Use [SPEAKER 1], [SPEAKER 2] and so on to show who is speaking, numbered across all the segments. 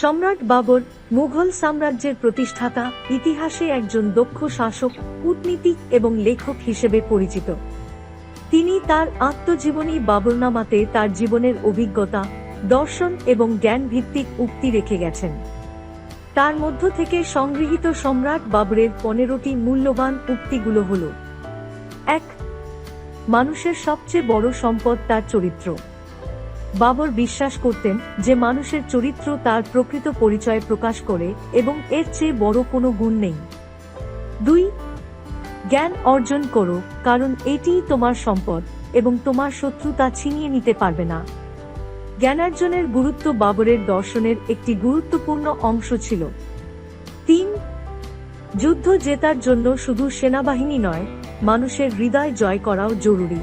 [SPEAKER 1] সম্রাট বাবর, মুঘল সাম্রাজ্যের প্রতিষ্ঠাতা, ইতিহাসে একজন দক্ষ শাসক কূটনীতিক এবং লেখক হিসেবে পরিচিত। তিনি তার আত্মজীবনী বাবরনামাতে তার জীবনের অভিজ্ঞতা, দর্শন এবং জ্ঞান ভিত্তিক উক্তি রেখে গেছেন। তার মধ্য থেকে সংগৃহীত সম্রাট বাবরের পনেরোটি মূল্যবান উক্তিগুলো হল, এক, মানুষের সবচেয়ে বড় সম্পদ তার চরিত্র। বাবর বিশ্বাস করতেন যে মানুষের চরিত্র তার প্রকৃত পরিচয় প্রকাশ করে এবং এর চেয়ে বড় কোনো গুণ নেই। দুই, জ্ঞান অর্জন করো, কারণ এটিই তোমার সম্পদ এবং তোমার শত্রু তা ছিনিয়ে নিতে পারবে না। জ্ঞানার্জনের গুরুত্ব বাবরের দর্শনের একটি গুরুত্বপূর্ণ অংশ ছিল। তিন, যুদ্ধ জেতার জন্য শুধু সেনাবাহিনী নয়, মানুষের হৃদয় জয় করাও জরুরি।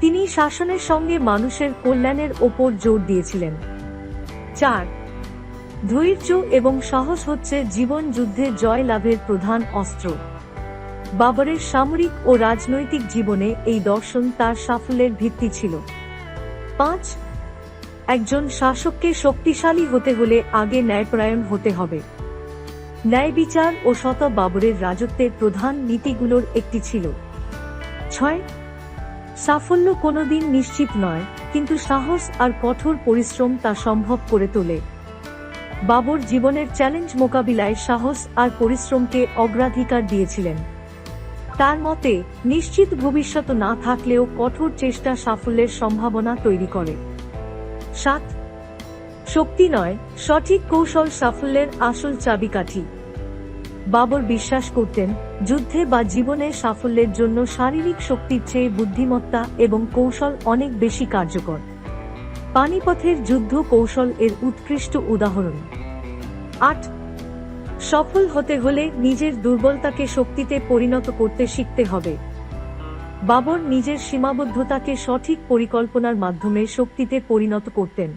[SPEAKER 1] তিনি শাসনের সঙ্গে মানুষের কল্যাণের ওপর জোর দিয়েছিলেন। চার, ধৈর্য এবং সাহস হচ্ছে জীবন যুদ্ধে জয় লাভের প্রধান অস্ত্র। বাবরের সামরিক ও রাজনৈতিক জীবনে এই দর্শন তার সাফল্যের ভিত্তি ছিল। পাঁচ একজন শাসককে শক্তিশালী হতে হলে আগে ন্যায়প্রায়ণ হতে হবে। ন্যায় বিচার ও শত বাবরের রাজত্বের প্রধান নীতিগুলোর একটি ছিল। ছয়, সাফল্য কোনোদিন নিশ্চিত নয়, কিন্তু সাহস আর কঠোর পরিশ্রম তা সম্ভব করে তোলে। বাবর জীবনের চ্যালেঞ্জ মোকাবিলায় সাহস আর পরিশ্রমকে অগ্রাধিকার দিয়েছিলেন। তার মতে, নিশ্চিত ভবিষ্যৎ না থাকলেও কঠোর চেষ্টা সাফল্যের সম্ভাবনা তৈরি করে। সাত। শক্তি নয়, সঠিক কৌশল সাফল্যের আসল চাবিকাঠি। বাবর বিশ্বাস করতেন, যুদ্ধে বা জীবনে সাফল্যের জন্য শারীরিক শক্তির চেয়ে বুদ্ধিমত্তা এবং কৌশল অনেক বেশি কার্যকর। পানিপথের যুদ্ধ কৌশল এর উৎকৃষ্ট উদাহরণ। আট। সফল হতে হলে নিজের দুর্বলতাকে শক্তিতে পরিণত করতে শিখতে হবে। বাবর নিজের সীমাবদ্ধতাকে সঠিক পরিকল্পনার মাধ্যমে শক্তিতে পরিণত করতেন।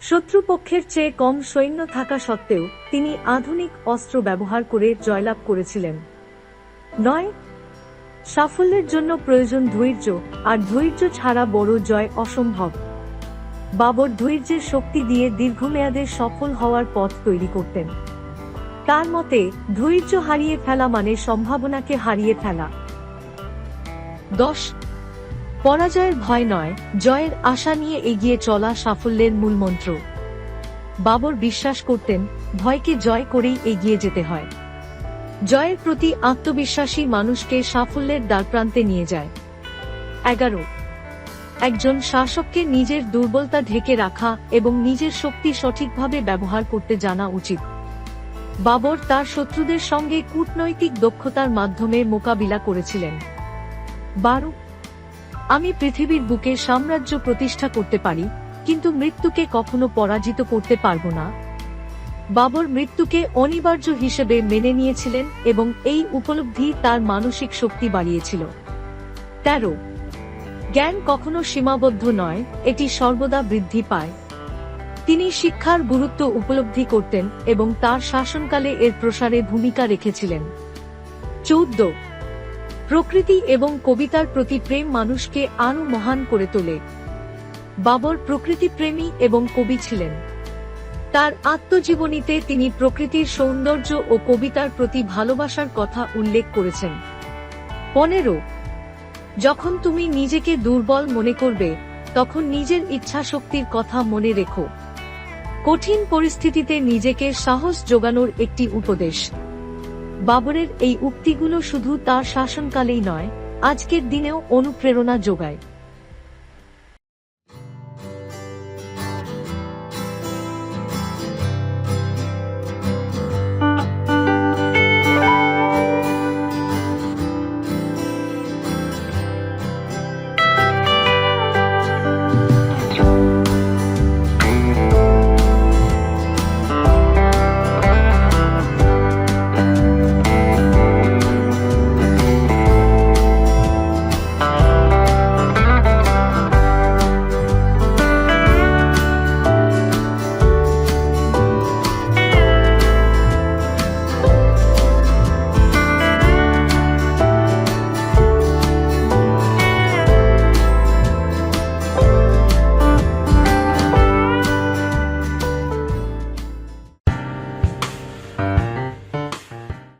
[SPEAKER 1] শত্রুপক্ষের চেয়ে কম সৈন্য থাকা সত্ত্বেও তিনি আধুনিক অস্ত্র ব্যবহার করে জয়লাভ করেছিলেন। নয়, সাফল্যের জন্য প্রয়োজন ধৈর্য, আর ধৈর্য ছাড়া বড় জয় অসম্ভব। বাবর ধৈর্যের শক্তি দিয়ে দীর্ঘমেয়াদে সফল হওয়ার পথ তৈরি করতেন। তার মতে, ধৈর্য হারিয়ে ফেলা মানে সম্ভাবনাকে হারিয়ে ফেলা। দশ। পরাজয়ের ভয় নয়, জয়ের আশা নিয়ে এগিয়ে চলা সাফল্যের মূলমন্ত্র বাবর বিশ্বাস করতেন, ভয়কে জয় করেই এগিয়ে যেতে হয়। জয়ের প্রতি আত্মবিশ্বাসী মানুষকে সাফল্যের দ্বারপ্রান্তে নিয়ে যায়। এগারো। একজন শাসককে নিজের দুর্বলতা ঢেকে রাখা এবং নিজের শক্তি সঠিকভাবে ব্যবহার করতে জানা উচিত। বাবর তার শত্রুদের সঙ্গে কূটনৈতিক দক্ষতার মাধ্যমে মোকাবিলা করেছিলেন। বারো। আমি পৃথিবীর বুকে সাম্রাজ্য প্রতিষ্ঠা করতে পারি, কিন্তু মৃত্যুকে কখনো পরাজিত করতে পারব না। বাবর মৃত্যুকে অনিবার্য হিসেবে মেনে নিয়েছিলেন এবং এই উপলব্ধি তার মানসিক শক্তি বাড়িয়েছিল। তেরো। জ্ঞান কখনো সীমাবদ্ধ নয়, এটি সর্বদা বৃদ্ধি পায়। তিনি শিক্ষার গুরুত্ব উপলব্ধি করতেন এবং তার শাসনকালে এর প্রসারে ভূমিকা রেখেছিলেন। চৌদ্দ। প্রকৃতি এবং কবিতার প্রতি প্রেম মানুষকে আরও মহান করে তোলে। বাবর প্রকৃতিপ্রেমী এবং কবি ছিলেন। তার আত্মজীবনীতে তিনি প্রকৃতির সৌন্দর্য ও কবিতার প্রতি ভালোবাসার কথা উল্লেখ করেছেন। পনেরো, যখন তুমি নিজেকে দুর্বল মনে করবে, তখন নিজের ইচ্ছা শক্তির কথা মনে রেখো। কঠিন পরিস্থিতিতে নিজেকে সাহস যোগানোর একটি উপদেশ। বাবরের এই উক্তিগুলো শুধু তার শাসনকালেই নয় আজকের দিনেও অনুপ্রেরণা যোগায়।